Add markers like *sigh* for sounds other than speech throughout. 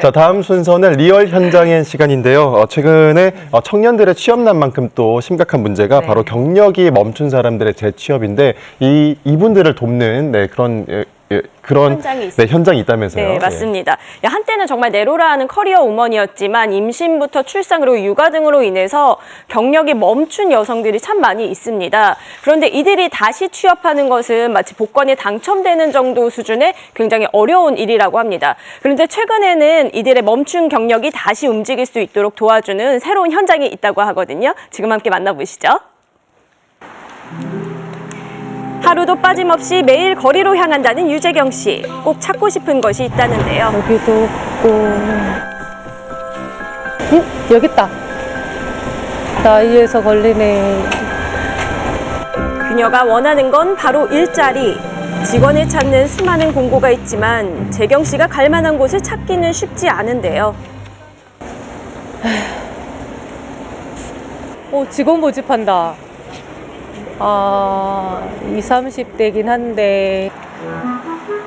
자, 다음 순서는 리얼 현장의 시간인데요. 어, 최근에 어, 청년들의 취업난만큼 또 심각한 문제가 네. 바로 경력이 멈춘 사람들의 재취업인데 이 이분들을 돕는 네, 그런 예, 예, 그런 현장이 네, 있습니다. 현장이 있다면서요. 네, 예. 맞습니다. 야, 한때는 정말 내로라 하는 커리어 우먼이었지만 임신부터 출산 그리고 육아 등으로 인해서 경력이 멈춘 여성들이 참 많이 있습니다. 그런데 이들이 다시 취업하는 것은 마치 복권에 당첨되는 정도 수준의 굉장히 어려운 일이라고 합니다. 그런데 최근에는 이들의 멈춘 경력이 다시 움직일 수 있도록 도와주는 새로운 현장이 있다고 하거든요. 지금 함께 만나보시죠. 하루도 빠짐없이 매일 거리로 향한다는 유재경 씨. 꼭 찾고 싶은 것이 있다는데요. 여기도 없고. 응? 여기 있다. 나이에서 걸리네. 그녀가 원하는 건 바로 일자리. 직원을 찾는 수많은 공고가 있지만 재경 씨가 갈 만한 곳을 찾기는 쉽지 않은데요. 어, 직원 모집한다. 아, 20, 30대긴 한데.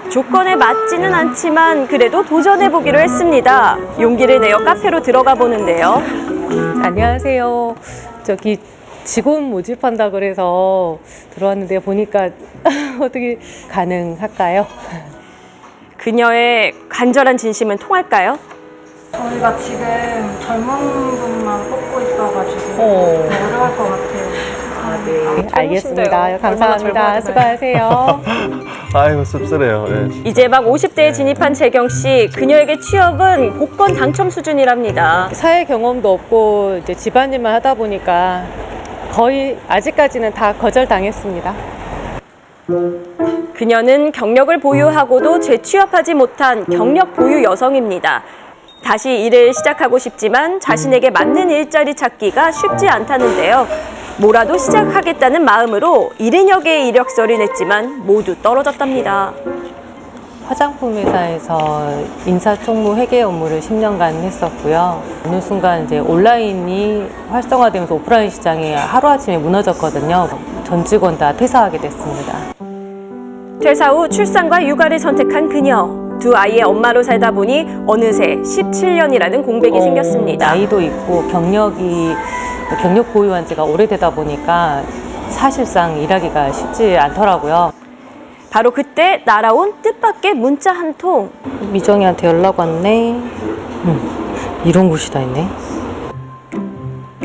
조건에 맞지는 않지만 그래도 도전해 보기로 했습니다. 용기를 내어 카페로 들어가 보는데요. 안녕하세요. 저기 직원 모집한다 그래서 들어왔는데 보니까 *laughs* 어떻게 가능할까요? 그녀의 간절한 진심은 통할까요? 저희가 지금 젊은 분만 뽑고 있어가지고 어. 어려울 것 같아요. 아, 네. 알겠습니다. 젊으신데요. 감사합니다. 수고하세요. *laughs* 아이고 씁쓸해요. 예. 이제 막 50대에 진입한 재경 씨. 그녀에게 취업은 복권 당첨 수준이랍니다. 사회 경험도 없고 이제 집안일만 하다 보니까 거의 아직까지는 다 거절당했습니다. 그녀는 경력을 보유하고도 재취업하지 못한 경력 보유 여성입니다. 다시 일을 시작하고 싶지만 자신에게 맞는 일자리 찾기가 쉽지 않다는데요. 뭐라도 시작하겠다는 마음으로 70여 개의 이력서를 냈지만 모두 떨어졌답니다. 화장품 회사에서 인사총무 회계 업무를 10년간 했었고요. 어느 순간 이제 온라인이 활성화되면서 오프라인 시장이 하루아침에 무너졌거든요. 전 직원 다 퇴사하게 됐습니다. 퇴사 후 출산과 육아를 선택한 그녀. 두 아이의 엄마로 살다 보니 어느새 17년이라는 공백이 어, 생겼습니다. 나이도 있고 경력이 경력 보유한 지가 오래되다 보니까 사실상 일하기가 쉽지 않더라고요. 바로 그때 날아온 뜻밖의 문자 한 통. 미정이한테 연락 왔네. 음, 이런 곳이 다 있네.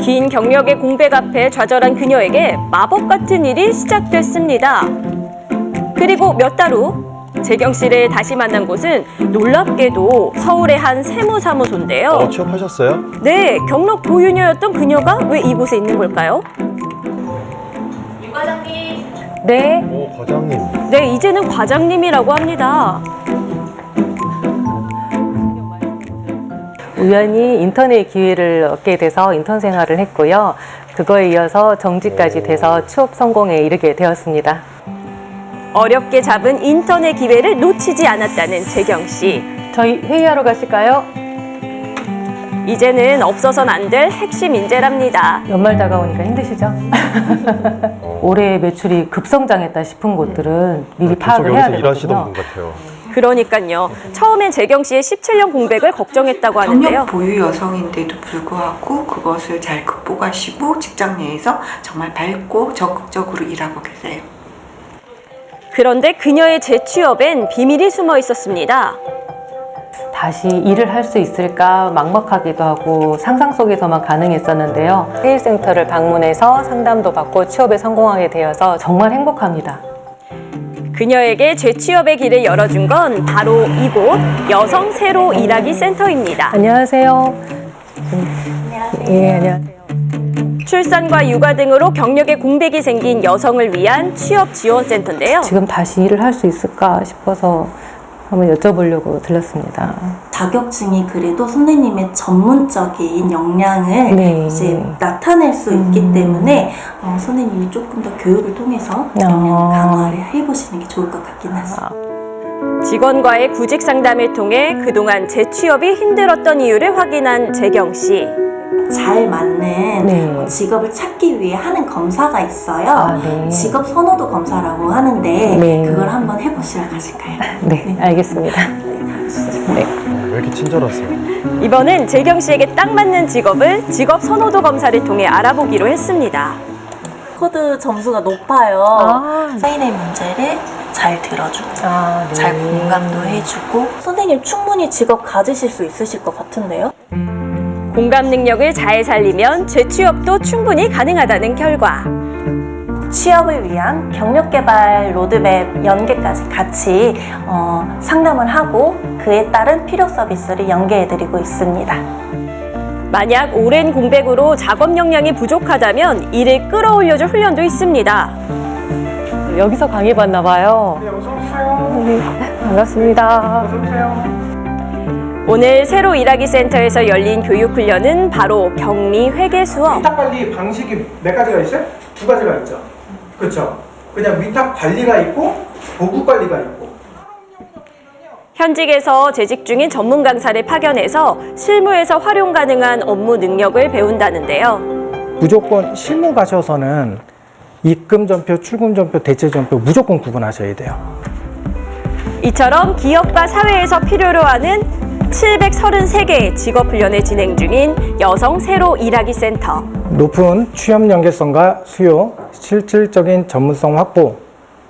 긴 경력의 공백 앞에 좌절한 그녀에게 마법 같은 일이 시작됐습니다. 그리고 몇 달 후 재경 씨를 다시 만난 곳은 놀랍게도 서울의 한 세무사무소인데요. 어, 취업하셨어요? 네, 경력 보유녀였던 그녀가 왜 이곳에 있는 걸까요? 네. 오, 과장님. 네, 이제는 과장님이라고 합니다. 우연히 인턴의 기회를 얻게 돼서 인턴 생활을 했고요. 그거에 이어서 정직까지 돼서 취업 성공에 이르게 되었습니다. 어렵게 잡은 인턴의 기회를 놓치지 않았다는 재경 씨. 저희 회의하러 가실까요? 이제는 없어선 안 될 핵심 인재랍니다. 연말 다가오니까 힘드시죠? *laughs* 올해 매출이 급성장했다 싶은 곳들은 미리 계속 파악을 해야 여기서 일하시던 되거든요. 분 같아요. 그러니까요. 처음엔 재경 씨의 17년 공백을 걱정했다고 하는데요. 경력 보유 여성인데도 불구하고 그것을 잘 극복하시고 직장 내에서 정말 밝고 적극적으로 일하고 계세요. 그런데 그녀의 재취업엔 비밀이 숨어 있었습니다. 다시 일을 할 수 있을까 막막하기도 하고 상상 속에서만 가능했었는데요. 세일센터를 방문해서 상담도 받고 취업에 성공하게 되어서 정말 행복합니다. 그녀에게 재취업의 길을 열어준 건 바로 이곳 여성 새로 일하기 센터입니다. 안녕하세요. 안녕하세요. 예, 안녕하세요. 출산과 육아 등으로 경력에 공백이 생긴 여성을 위한 취업 지원 센터인데요. 지금 다시 일을 할 수 있을까 싶어서 한번 여쭤보려고 들렸습니다. 자격증이 그래도 선생님의 전문적인 역량을 네. 이제 나타낼 수 있기 때문에 어, 선생님이 조금 더 교육을 통해서 역량을 아. 강화를 해보시는 게 좋을 것 같긴 하죠. 직원과의 구직 상담을 통해 그동안 재취업이 힘들었던 이유를 확인한 재경 씨. 잘 맞는 네. 어, 직업을 찾기 위해 하는 검사가 있어요. 아, 네. 직업 선호도 검사라고 하는데 네. 그걸 한번 해보시러 가실까요? 네, 알겠습니다. 네. 네. 왜 이렇게 친절하세요? 이번엔 재경 씨에게 딱 맞는 직업을 직업 선호도 검사를 통해 알아보기로 했습니다. 코드 점수가 높아요. 아. 사인의 문제를 잘 들어주고 아, 네. 잘 공감도 해주고 선생님 충분히 직업 가지실 수 있으실 것 같은데요? 공감 능력을 잘 살리면 재취업도 충분히 가능하다는 결과. 취업을 위한 경력 개발 로드맵 연계까지 같이 어, 상담을 하고 그에 따른 필요 서비스를 연계해드리고 있습니다. 만약 오랜 공백으로 작업 역량이 부족하다면 이를 끌어올려줄 훈련도 있습니다. 여기서 강의 받나 봐요. 네, 반갑습니다. 오 늘 새로 일하기 센터에서 열린 교육 훈련은 바로 격리 회계 수업. 위탁 관리 방식이 몇 가지가 있어요? 두 가지가 있죠. 그렇죠. 그냥 위탁 관리가 있고 보급 관리가 있고. 현직에서 재직 중인 전문 강사를 파견해서 실무에서 활용 가능한 업무 능력을 배운다는데요. 무조건 실무 가셔서는 입금 전표, 출금 전표, 대체 전표 무조건 구분하셔야 돼요. 이처럼 기업과 사회에서 필요로 하는 733개의 직업 훈련을 진행 중인 여성 새로 일하기 센터. 높은 취업 연계성과 수요, 실질적인 전문성 확보,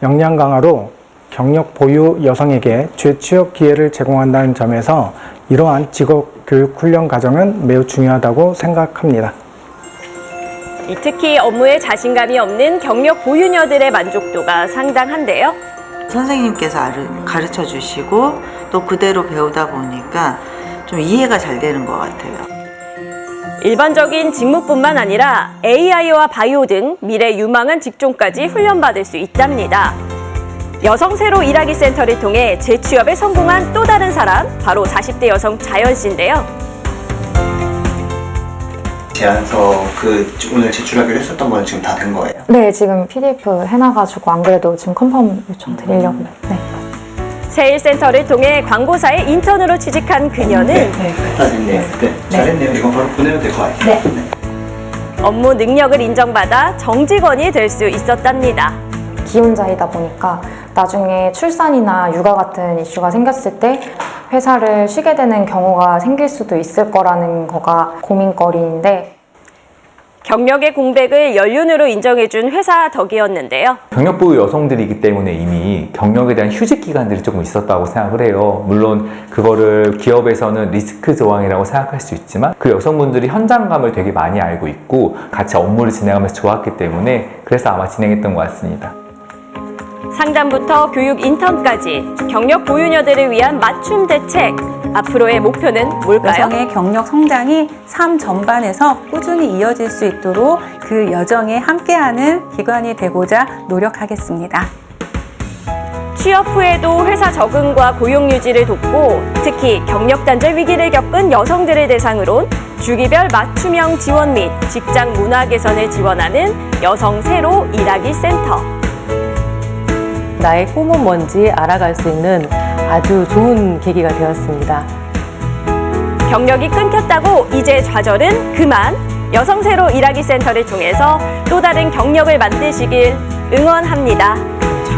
역량 강화로 경력 보유 여성에게 재취업 기회를 제공한다는 점에서 이러한 직업 교육 훈련 과정은 매우 중요하다고 생각합니다. 이 특히 업무에 자신감이 없는 경력 보유녀들의 만족도가 상당한데요. 선생님께서 가르쳐 주시고 또 그대로 배우다 보니까 좀 이해가 잘 되는 것 같아요. 일반적인 직무뿐만 아니라 AI와 바이오 등 미래 유망한 직종까지 훈련받을 수 있답니다. 여성 새로 일하기 센터를 통해 재취업에 성공한 또 다른 사람, 바로 40대 여성 자연 씨인데요. 제안서 그 오늘 제출하기로 했었던 거는 지금 다 된 거예요. 네, 지금 PDF 해놔가지고 안 그래도 지금 컨펌 요청 드리려고요. 네. 세일센터를 통해 광고사에 인턴으로 취직한 그녀는 다 됐네요. 네, 잘했네요. 이건 바로 보내면 될것 같아요. 네. 업무 능력을 인정받아 정직원이 될 수 있었답니다. 기혼자이다 보니까 나중에 출산이나 육아 같은 이슈가 생겼을 때 회사를 쉬게 되는 경우가 생길 수도 있을 거라는 거가 고민거리인데 경력의 공백을 연륜으로 인정해준 회사 덕이었는데요. 경력 보유 여성들이기 때문에 이미 경력에 대한 휴직 기간들이 조금 있었다고 생각을 해요. 물론 그거를 기업에서는 리스크 조항이라고 생각할 수 있지만 그 여성분들이 현장감을 되게 많이 알고 있고 같이 업무를 진행하면서 좋았기 때문에 그래서 아마 진행했던 것 같습니다. 상담부터 교육 인턴까지 경력 보유녀들을 위한 맞춤 대책. 앞으로의 목표는 뭘까요? 여성의 경력 성장이 삶 전반에서 꾸준히 이어질 수 있도록 그 여정에 함께하는 기관이 되고자 노력하겠습니다. 취업 후에도 회사 적응과 고용 유지를 돕고 특히 경력 단절 위기를 겪은 여성들을 대상으로 주기별 맞춤형 지원 및 직장 문화 개선을 지원하는 여성 새로 일하기 센터. 나의 꿈은 뭔지 알아갈 수 있는 아주 좋은 계기가 되었습니다. 경력이 끊겼다고 이제 좌절은 그만. 여성 새로 일하기 센터를 통해서 또 다른 경력을 만드시길 응원합니다.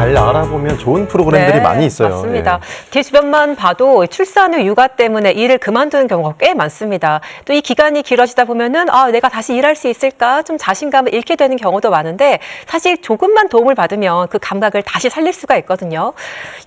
잘 알아보면 좋은 프로그램들이 네, 많이 있어요. 맞습니다. 예. 제 주변만 봐도 출산 후 육아 때문에 일을 그만두는 경우가 꽤 많습니다. 또 이 기간이 길어지다 보면은 아, 내가 다시 일할 수 있을까 좀 자신감을 잃게 되는 경우도 많은데 사실 조금만 도움을 받으면 그 감각을 다시 살릴 수가 있거든요.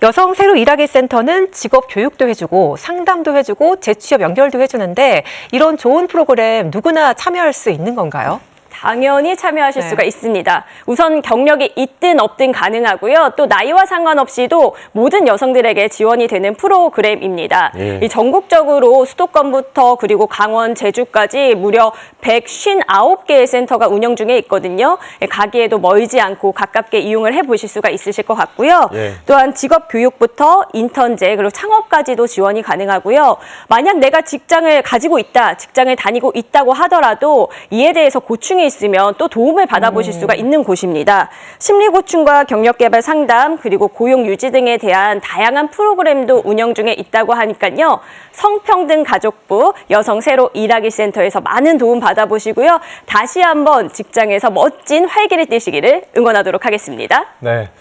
여성 새로 일하기 센터는 직업 교육도 해주고 상담도 해주고 재취업 연결도 해주는데 이런 좋은 프로그램 누구나 참여할 수 있는 건가요? 당연히 참여하실 네. 수가 있습니다. 우선 경력이 있든 없든 가능하고요. 또 나이와 상관없이도 모든 여성들에게 지원이 되는 프로그램입니다. 예. 이 전국적으로 수도권부터 그리고 강원, 제주까지 무려 159개의 센터가 운영 중에 있거든요. 예, 가기에도 멀지 않고 가깝게 이용을 해보실 수가 있으실 것 같고요. 예. 또한 직업 교육부터 인턴제 그리고 창업까지도 지원이 가능하고요. 만약 내가 직장을 가지고 있다, 직장을 다니고 있다고 하더라도 이에 대해서 고충 이 있으면 또 도움을 받아보실 수가 있는 곳입니다. 심리 고충과 경력 개발 상담 그리고 고용 유지 등에 대한 다양한 프로그램도 운영 중에 있다고 하니까요. 성평등 가족부 여성 새로 일하기 센터에서 많은 도움 받아보시고요. 다시 한번 직장에서 멋진 활기를 띠시기를 응원하도록 하겠습니다. 네.